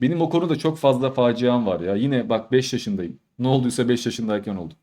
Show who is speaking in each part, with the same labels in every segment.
Speaker 1: Benim o konuda çok fazla faciam var ya. Yine bak 5 yaşındayım. Ne olduysa 5 yaşındayken oldu.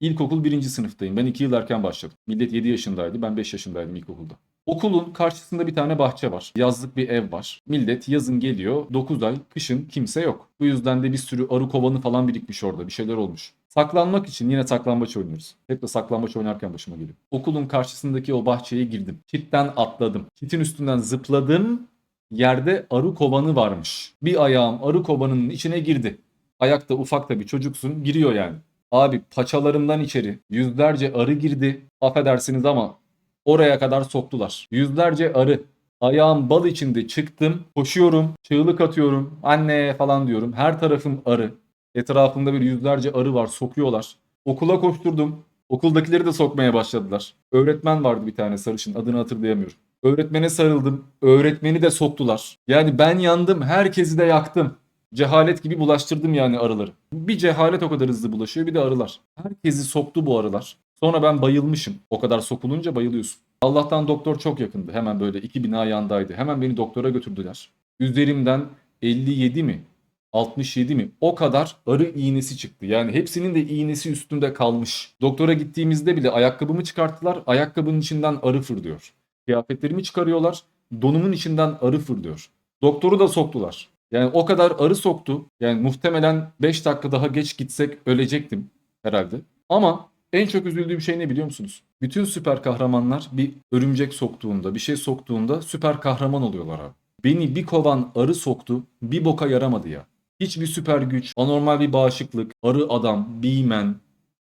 Speaker 1: İlkokul 1. sınıftayım. Ben 2 yıl erken başladım. Millet 7 yaşındaydı. Ben 5 yaşındaydım ilkokulda. Okulun karşısında bir tane bahçe var. Yazlık bir ev var. Millet yazın geliyor. 9 ay kışın kimse yok. Bu yüzden de bir sürü arı kovanı falan birikmiş orada. Bir şeyler olmuş. Saklanmak için yine saklambaç oynuyoruz. Hep de saklambaç oynarken başıma geliyor. Okulun karşısındaki o bahçeye girdim. Çitten atladım. Çitin üstünden zıpladım. Yerde arı kovanı varmış. Bir ayağım arı kovanının içine girdi. Ayakta ufak da bir çocuksun giriyor yani. Abi paçalarımdan içeri yüzlerce arı girdi. Affedersiniz ama oraya kadar soktular. Yüzlerce arı. Ayağım bal içinde çıktım. Koşuyorum. Çığlık atıyorum. Anne falan diyorum. Her tarafım arı. Etrafımda bir yüzlerce arı var. Sokuyorlar. Okula koşturdum. Okuldakileri de sokmaya başladılar. Öğretmen vardı bir tane sarışın. Adını hatırlayamıyorum. Öğretmene sarıldım. Öğretmeni de soktular. Yani ben yandım. Herkesi de yaktım. Cehalet gibi bulaştırdım yani arıları. Bir cehalet o kadar hızlı bulaşıyor bir de arılar. Herkesi soktu bu arılar. Sonra ben bayılmışım. O kadar sokulunca bayılıyorsun. Allah'tan doktor çok yakındı. Hemen böyle iki bina yandaydı. Hemen beni doktora götürdüler. Üzerimden 57 mi? 67 mi? O kadar arı iğnesi çıktı. Yani hepsinin de iğnesi üstünde kalmış. Doktora gittiğimizde bile ayakkabımı çıkarttılar. Ayakkabının içinden arı fırlıyor. Kıyafetlerimi çıkarıyorlar. Donumun içinden arı fırlıyor. Doktoru da soktular. Yani o kadar arı soktu. Yani muhtemelen 5 dakika daha geç gitsek ölecektim herhalde. Ama en çok üzüldüğüm şey ne biliyor musunuz? Bütün süper kahramanlar bir örümcek soktuğunda, bir şey soktuğunda süper kahraman oluyorlar abi. Beni bir kovan arı soktu, bir boka yaramadı ya. Hiçbir süper güç, anormal bir bağışıklık, arı adam, beeman.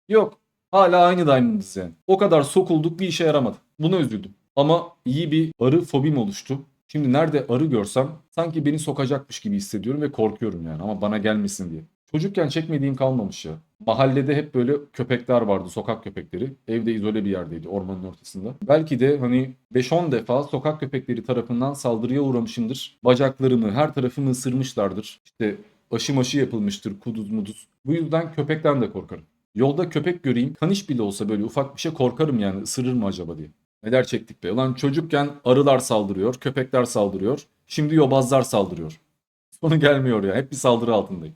Speaker 1: Yok. Hala aynı Diamond'ız yani. O kadar sokulduk bir işe yaramadı. Buna üzüldüm. Ama iyi bir arı fobim oluştu. Şimdi nerede arı görsem sanki beni sokacakmış gibi hissediyorum ve korkuyorum yani ama bana gelmesin diye. Çocukken çekmediğim kalmamış ya. Mahallede hep böyle köpekler vardı, sokak köpekleri. Evde izole bir yerdeydi, ormanın ortasında. Belki de hani 5-10 defa sokak köpekleri tarafından saldırıya uğramışımdır. Bacaklarımı, her tarafımı ısırmışlardır. İşte aşı maşı yapılmıştır, kuduz muduz. Bu yüzden köpekten de korkarım. Yolda köpek göreyim, kaniş bile olsa böyle ufak bir şey korkarım yani ısırır mı acaba diye. Neler çektik be. Ulan çocukken arılar saldırıyor, köpekler saldırıyor. Şimdi yobazlar saldırıyor. Sonu gelmiyor ya. Hep bir saldırı altındayım.